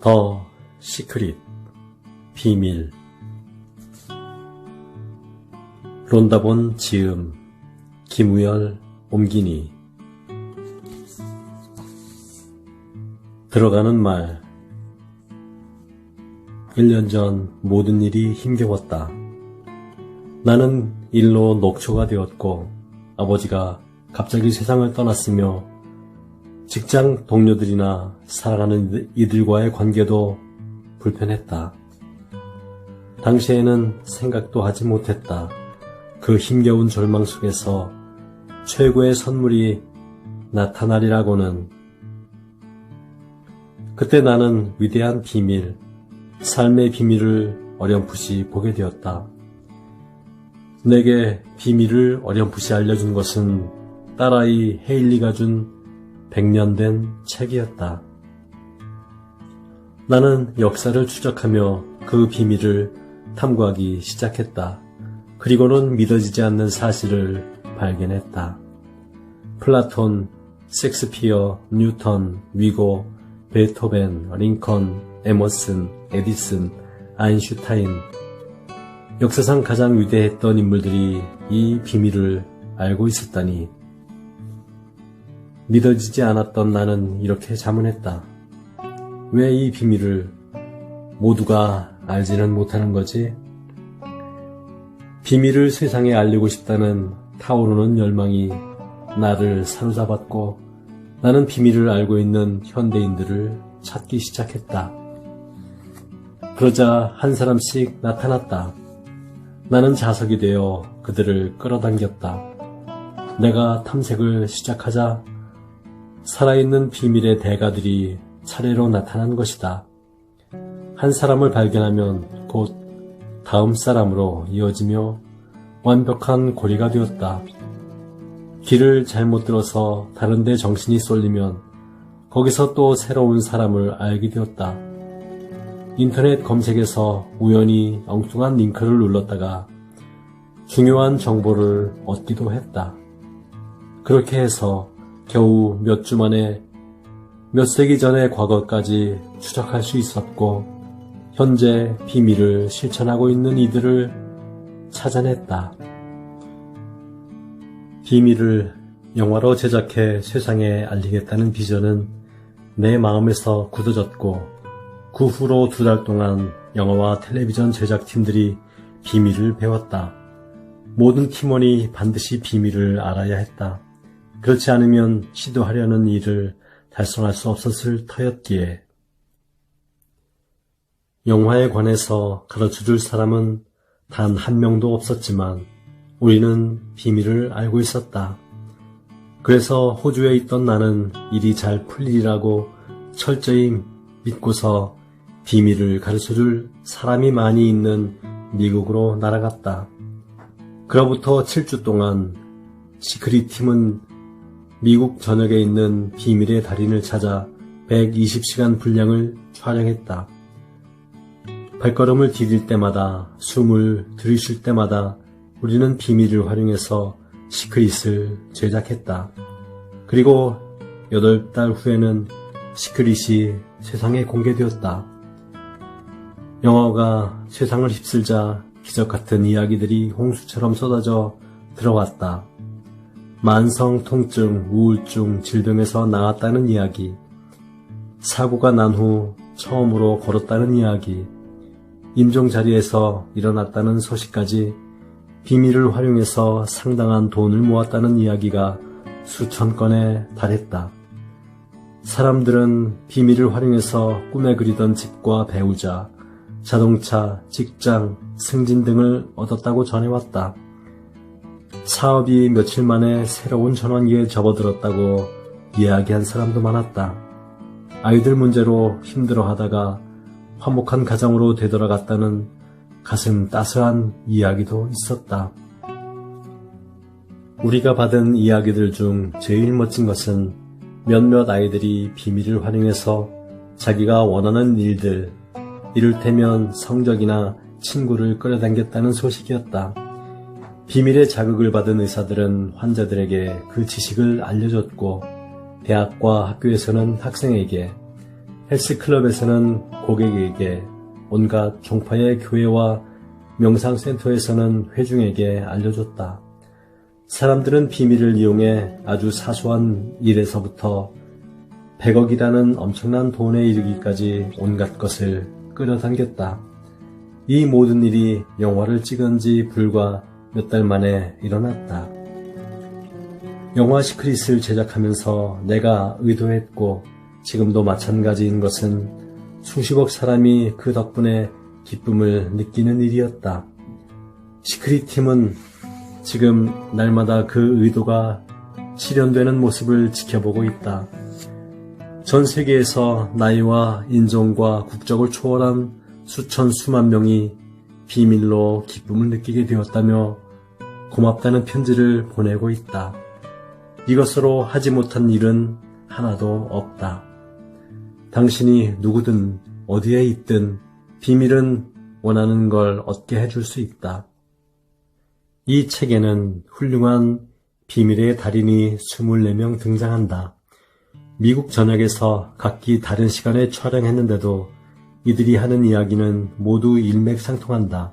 더 시크릿 비밀. 론다본 지음 김우열 옮기니. 들어가는 말. 1년 전 모든 일이 힘겨웠다. 나는 일로 녹초가 되었고 아버지가 갑자기 세상을 떠났으며 직장 동료들이나 사랑하는 이들과의 관계도 불편했다. 당시에는 생각도 하지 못했다. 그 힘겨운 절망 속에서 최고의 선물이 나타나리라고는 그때 나는 위대한 비밀, 삶의 비밀을 어렴풋이 보게 되었다. 내게 비밀을 어렴풋이 알려준 것은 딸아이 헤일리가 준 100년 된 책이었다. 나는 역사를 추적하며 그 비밀을 탐구하기 시작했다. 그리고는 믿어지지 않는 사실을 발견했다. 플라톤, 섹스피어, 뉴턴, 위고, 베토벤, 링컨, 에머슨, 에디슨, 아인슈타인. 역사상 가장 위대했던 인물들이 이 비밀을 알고 있었다니. 믿어지지 않았던 나는 이렇게 자문했다. 왜 이 비밀을 모두가 알지는 못하는 거지? 비밀을 세상에 알리고 싶다는 타오르는 열망이 나를 사로잡았고 나는 비밀을 알고 있는 현대인들을 찾기 시작했다. 그러자 한 사람씩 나타났다. 나는 자석이 되어 그들을 끌어당겼다. 내가 탐색을 시작하자 살아있는 비밀의 대가들이 차례로 나타난 것이다. 한 사람을 발견하면 곧 다음 사람으로 이어지며 완벽한 고리가 되었다. 길을 잘못 들어서 다른데 정신이 쏠리면 거기서 또 새로운 사람을 알게 되었다. 인터넷 검색에서 우연히 엉뚱한 링크를 눌렀다가 중요한 정보를 얻기도 했다. 그렇게 해서 겨우 몇 주 만에 몇 세기 전의 과거까지 추적할 수 있었고, 현재 비밀을 실천하고 있는 이들을 찾아냈다. 비밀을 영화로 제작해 세상에 알리겠다는 비전은 내 마음에서 굳어졌고, 그 후로 두 달 동안 영화와 텔레비전 제작팀들이 비밀을 배웠다. 모든 팀원이 반드시 비밀을 알아야 했다. 그렇지 않으면 시도하려는 일을 달성할 수 없었을 터였기에 영화에 관해서 가르쳐 줄 사람은 단 한 명도 없었지만 우리는 비밀을 알고 있었다. 그래서 호주에 있던 나는 일이 잘 풀리라고 철저히 믿고서 비밀을 가르쳐 줄 사람이 많이 있는 미국으로 날아갔다. 그로부터 7주 동안 시크릿 팀은 미국 전역에 있는 비밀의 달인을 찾아 120시간 분량을 촬영했다. 발걸음을 디딜 때마다 숨을 들이쉴 때마다 우리는 비밀을 활용해서 시크릿을 제작했다. 그리고 8달 후에는 시크릿이 세상에 공개되었다. 영화가 세상을 휩쓸자 기적 같은 이야기들이 홍수처럼 쏟아져 들어왔다. 만성 통증, 우울증, 질병에서 나았다는 이야기, 사고가 난 후 처음으로 걸었다는 이야기, 임종 자리에서 일어났다는 소식까지 비밀을 활용해서 상당한 돈을 모았다는 이야기가 수천 건에 달했다. 사람들은 비밀을 활용해서 꿈에 그리던 집과 배우자, 자동차, 직장, 승진 등을 얻었다고 전해왔다. 사업이 며칠 만에 새로운 전환기에 접어들었다고 이야기한 사람도 많았다. 아이들 문제로 힘들어 하다가 화목한 가정으로 되돌아갔다는 가슴 따스한 이야기도 있었다. 우리가 받은 이야기들 중 제일 멋진 것은 몇몇 아이들이 비밀을 활용해서 자기가 원하는 일들, 이를테면 성적이나 친구를 끌어당겼다는 소식이었다. 비밀의 자극을 받은 의사들은 환자들에게 그 지식을 알려줬고, 대학과 학교에서는 학생에게, 헬스클럽에서는 고객에게 온갖 종파의 교회와 명상센터에서는 회중에게 알려줬다. 사람들은 비밀을 이용해 아주 사소한 일에서부터 100억이라는 엄청난 돈에 이르기까지 온갖 것을 끌어당겼다. 이 모든 일이 영화를 찍은 지 불과 몇 달 만에 일어났다. 영화 시크릿을 제작하면서 내가 의도했고 지금도 마찬가지인 것은 수십억 사람이 그 덕분에 기쁨을 느끼는 일이었다. 시크릿 팀은 지금 날마다 그 의도가 실현되는 모습을 지켜보고 있다. 전 세계에서 나이와 인종과 국적을 초월한 수천 수만 명이 비밀로 기쁨을 느끼게 되었다며 고맙다는 편지를 보내고 있다. 이것으로 하지 못한 일은 하나도 없다. 당신이 누구든 어디에 있든 비밀은 원하는 걸 얻게 해줄 수 있다. 이 책에는 훌륭한 비밀의 달인이 24명 등장한다. 미국 전역에서 각기 다른 시간에 촬영했는데도 이들이 하는 이야기는 모두 일맥상통한다.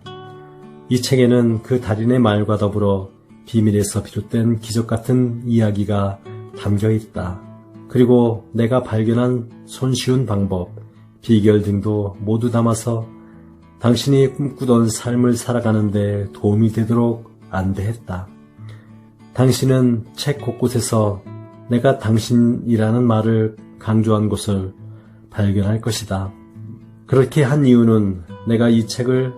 이 책에는 그 달인의 말과 더불어 비밀에서 비롯된 기적 같은 이야기가 담겨 있다. 그리고 내가 발견한 손쉬운 방법, 비결 등도 모두 담아서 당신이 꿈꾸던 삶을 살아가는데 도움이 되도록 안대했다. 당신은 책 곳곳에서 내가 당신이라는 말을 강조한 곳을 발견할 것이다. 그렇게 한 이유는 내가 이 책을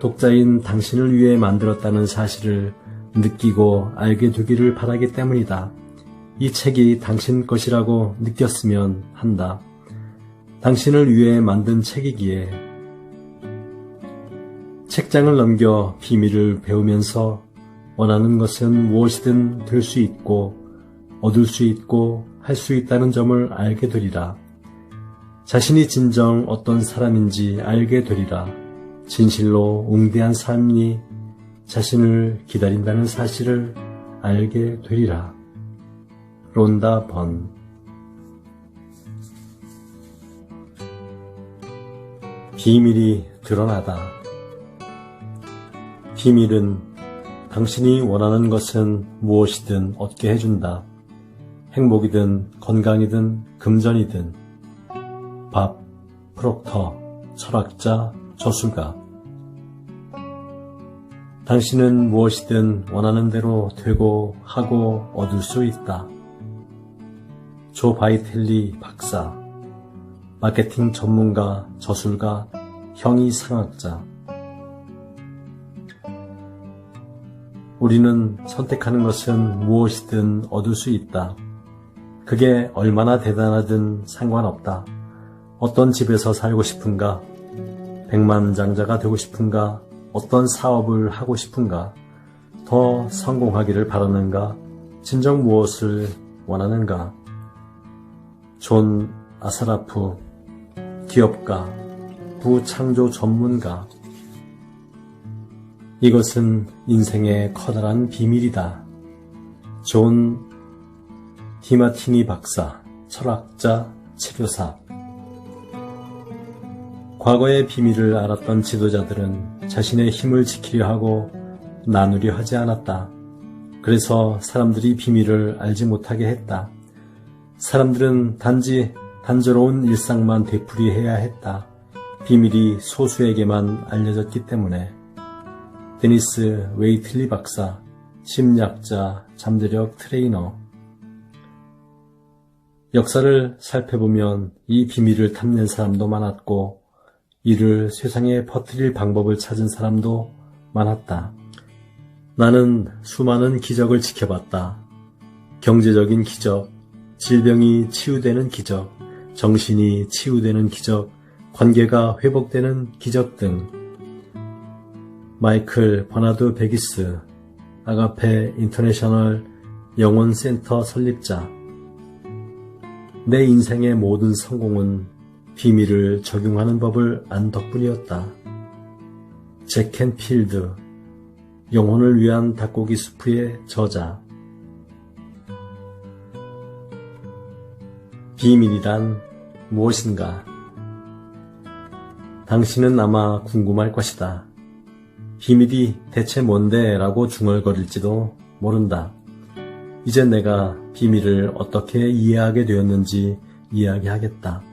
독자인 당신을 위해 만들었다는 사실을 느끼고 알게 되기를 바라기 때문이다. 이 책이 당신 것이라고 느꼈으면 한다. 당신을 위해 만든 책이기에 책장을 넘겨 비밀을 배우면서 원하는 것은 무엇이든 될 수 있고 얻을 수 있고 할 수 있다는 점을 알게 되리라. 자신이 진정 어떤 사람인지 알게 되리라. 진실로 웅대한 삶이 자신을 기다린다는 사실을 알게 되리라. 론다 번 비밀이 드러나다. 비밀은 당신이 원하는 것은 무엇이든 얻게 해준다. 행복이든 건강이든 금전이든 밥, 프록터, 철학자, 저술가 당신은 무엇이든 원하는 대로 되고 하고 얻을 수 있다. 조 바이텔리 박사 마케팅 전문가, 저술가, 형이 상학자 우리는 선택하는 것은 무엇이든 얻을 수 있다. 그게 얼마나 대단하든 상관없다. 어떤 집에서 살고 싶은가? 백만장자가 되고 싶은가? 어떤 사업을 하고 싶은가? 더 성공하기를 바라는가? 진정 무엇을 원하는가? 존 아사라프, 기업가, 부창조 전문가. 이것은 인생의 커다란 비밀이다. 존 디마티니 박사, 철학자, 치료사. 과거의 비밀을 알았던 지도자들은 자신의 힘을 지키려 하고 나누려 하지 않았다. 그래서 사람들이 비밀을 알지 못하게 했다. 사람들은 단지 단조로운 일상만 되풀이해야 했다. 비밀이 소수에게만 알려졌기 때문에. 데니스 웨이틀리 박사, 심리학자, 잠재력 트레이너. 역사를 살펴보면 이 비밀을 탐낸 사람도 많았고, 이를 세상에 퍼뜨릴 방법을 찾은 사람도 많았다. 나는 수많은 기적을 지켜봤다. 경제적인 기적, 질병이 치유되는 기적, 정신이 치유되는 기적, 관계가 회복되는 기적 등. 마이클 버나드 베기스, 아가페 인터내셔널 영혼센터 설립자. 내 인생의 모든 성공은 비밀을 적용하는 법을 안 덕분이었다. 잭켄필드, 영혼을 위한 닭고기 수프의 저자. 비밀이란 무엇인가? 당신은 아마 궁금할 것이다. 비밀이 대체 뭔데? 라고 중얼거릴지도 모른다. 이제 내가 비밀을 어떻게 이해하게 되었는지 이야기하겠다.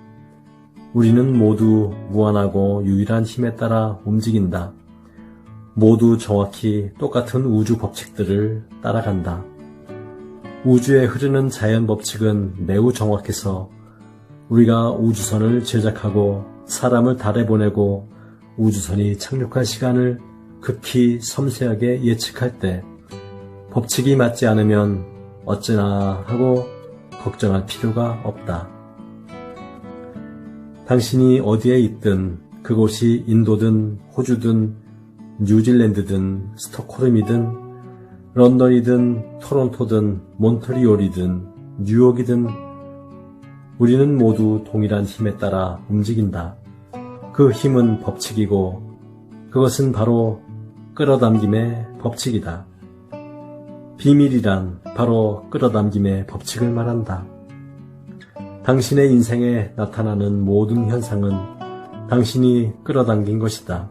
우리는 모두 무한하고 유일한 힘에 따라 움직인다. 모두 정확히 똑같은 우주 법칙들을 따라간다. 우주에 흐르는 자연 법칙은 매우 정확해서 우리가 우주선을 제작하고 사람을 달에 보내고 우주선이 착륙할 시간을 극히 섬세하게 예측할 때 법칙이 맞지 않으면 어쩌나 하고 걱정할 필요가 없다. 당신이 어디에 있든 그곳이 인도든 호주든 뉴질랜드든 스톡홀름이든 런던이든 토론토든 몬트리올이든 뉴욕이든 우리는 모두 동일한 힘에 따라 움직인다. 그 힘은 법칙이고 그것은 바로 끌어당김의 법칙이다. 비밀이란 바로 끌어당김의 법칙을 말한다. 당신의 인생에 나타나는 모든 현상은 당신이 끌어당긴 것이다.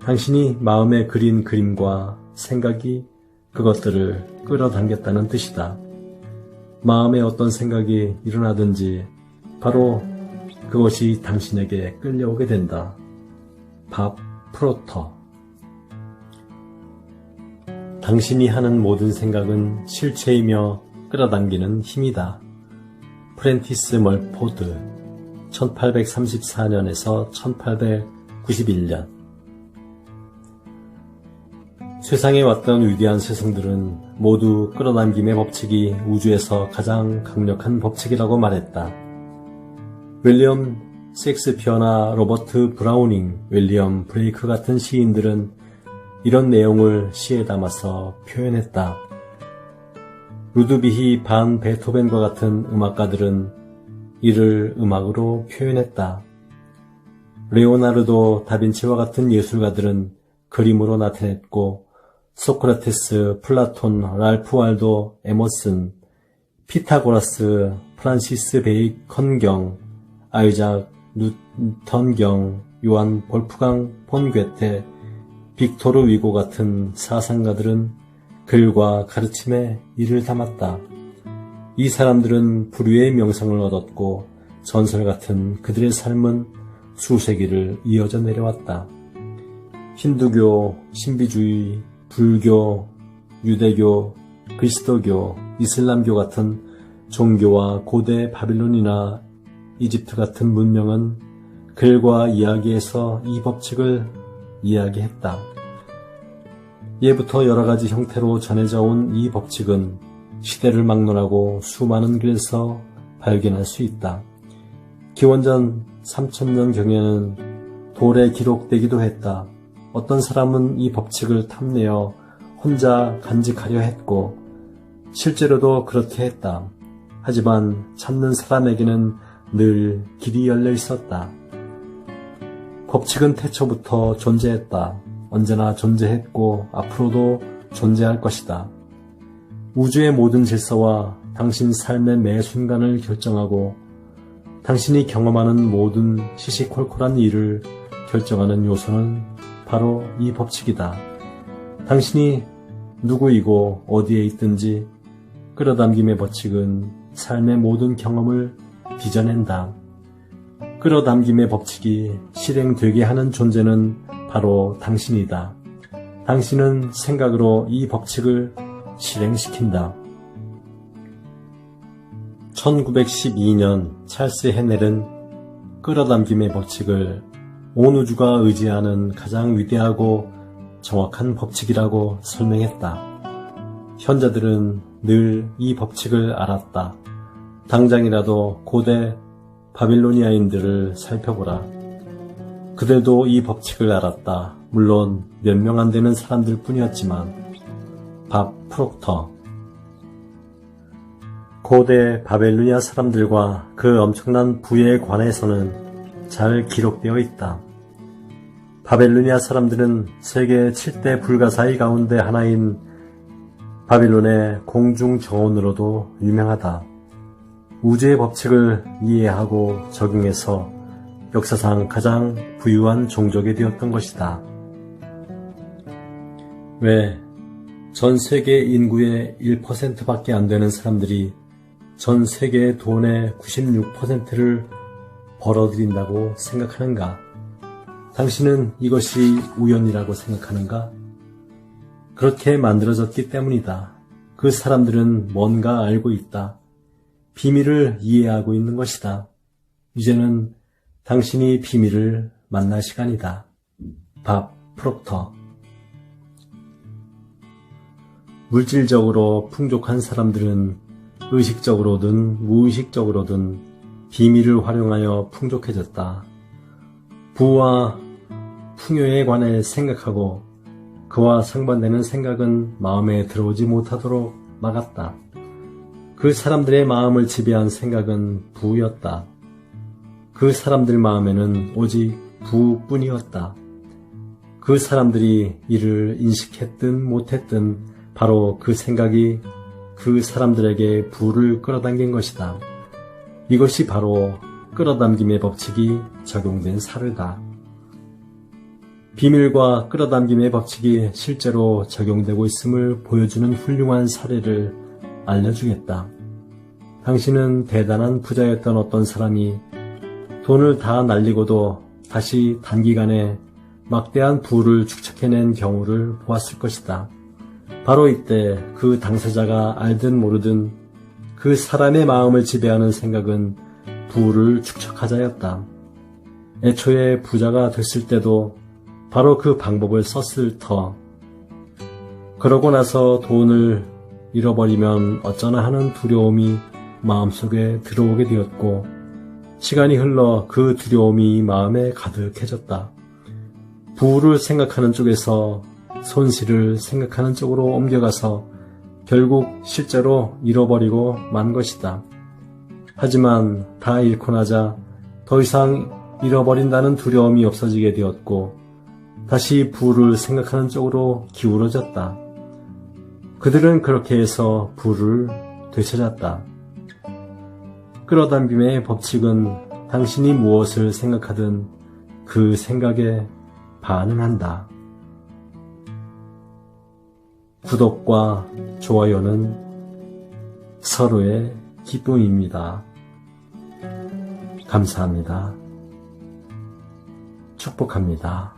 당신이 마음에 그린 그림과 생각이 그것들을 끌어당겼다는 뜻이다. 마음에 어떤 생각이 일어나든지 바로 그것이 당신에게 끌려오게 된다. 밥 프로터 당신이 하는 모든 생각은 실체이며 끌어당기는 힘이다. 프렌티스 멀포드 1834년에서 1891년 세상에 왔던 위대한 스승들은 모두 끌어당김의 법칙이 우주에서 가장 강력한 법칙이라고 말했다. 윌리엄 섹스피어나 로버트 브라우닝, 윌리엄 브레이크 같은 시인들은 이런 내용을 시에 담아서 표현했다. 루드비히 반 베토벤과 같은 음악가들은 이를 음악으로 표현했다. 레오나르도 다빈치와 같은 예술가들은 그림으로 나타냈고 소크라테스, 플라톤, 랄프 알도, 에머슨, 피타고라스, 프란시스 베이컨경, 아이작 뉴턴경, 요한 볼프강 폰 괴테, 빅토르 위고 같은 사상가들은 글과 가르침에 이를 담았다. 이 사람들은 불후의 명성을 얻었고 전설 같은 그들의 삶은 수세기를 이어져 내려왔다. 힌두교, 신비주의, 불교, 유대교, 그리스도교, 이슬람교 같은 종교와 고대 바빌론이나 이집트 같은 문명은 글과 이야기에서 이 법칙을 이야기했다. 예부터 여러 가지 형태로 전해져 온 이 법칙은 시대를 막론하고 수많은 글에서 발견할 수 있다. 기원전 3천년 경에는 돌에 기록되기도 했다. 어떤 사람은 이 법칙을 탐내어 혼자 간직하려 했고 실제로도 그렇게 했다. 하지만 찾는 사람에게는 늘 길이 열려 있었다. 법칙은 태초부터 존재했다. 언제나 존재했고 앞으로도 존재할 것이다. 우주의 모든 질서와 당신 삶의 매 순간을 결정하고 당신이 경험하는 모든 시시콜콜한 일을 결정하는 요소는 바로 이 법칙이다. 당신이 누구이고 어디에 있든지 끌어당김의 법칙은 삶의 모든 경험을 빚어낸다. 끌어당김의 법칙이 실행되게 하는 존재는 바로 당신이다. 당신은 생각으로 이 법칙을 실행시킨다. 1912년 찰스 헤넬은 끌어당김의 법칙을 온 우주가 의지하는 가장 위대하고 정확한 법칙이라고 설명했다. 현자들은 늘 이 법칙을 알았다. 당장이라도 고대 바빌로니아인들을 살펴보라. 그들도 이 법칙을 알았다. 물론 몇 명 안 되는 사람들 뿐이었지만 밥 프록터 고대 바벨로니아 사람들과 그 엄청난 부에 관해서는 잘 기록되어 있다. 바벨로니아 사람들은 세계 7대 불가사의 가운데 하나인 바빌론의 공중 정원으로도 유명하다. 우주의 법칙을 이해하고 적용해서 역사상 가장 부유한 종족이 되었던 것이다. 왜 전 세계 인구의 1%밖에 안 되는 사람들이 전 세계의 돈의 96%를 벌어들인다고 생각하는가? 당신은 이것이 우연이라고 생각하는가? 그렇게 만들어졌기 때문이다. 그 사람들은 뭔가 알고 있다. 비밀을 이해하고 있는 것이다. 이제는 당신이 비밀을 만날 시간이다. 밥 프록터 물질적으로 풍족한 사람들은 의식적으로든 무의식적으로든 비밀을 활용하여 풍족해졌다. 부와 풍요에 관해 생각하고 그와 상반되는 생각은 마음에 들어오지 못하도록 막았다. 그 사람들의 마음을 지배한 생각은 부였다. 그 사람들 마음에는 오직 부뿐이었다. 그 사람들이 이를 인식했든 못했든 바로 그 생각이 그 사람들에게 부를 끌어당긴 것이다. 이것이 바로 끌어당김의 법칙이 적용된 사례다. 비밀과 끌어당김의 법칙이 실제로 적용되고 있음을 보여주는 훌륭한 사례를 알려주겠다. 당신은 대단한 부자였던 어떤 사람이 돈을 다 날리고도 다시 단기간에 막대한 부를 축적해낸 경우를 보았을 것이다. 바로 이때 그 당사자가 알든 모르든 그 사람의 마음을 지배하는 생각은 부를 축적하자였다. 애초에 부자가 됐을 때도 바로 그 방법을 썼을 터. 그러고 나서 돈을 잃어버리면 어쩌나 하는 두려움이 마음속에 들어오게 되었고, 시간이 흘러 그 두려움이 마음에 가득해졌다. 부를 생각하는 쪽에서 손실을 생각하는 쪽으로 옮겨가서 결국 실제로 잃어버리고 만 것이다. 하지만 다 잃고 나자 더 이상 잃어버린다는 두려움이 없어지게 되었고 다시 부를 생각하는 쪽으로 기울어졌다. 그들은 그렇게 해서 부를 되찾았다. 끌어당김의 법칙은 당신이 무엇을 생각하든 그 생각에 반응한다. 구독과 좋아요는 서로의 기쁨입니다. 감사합니다. 축복합니다.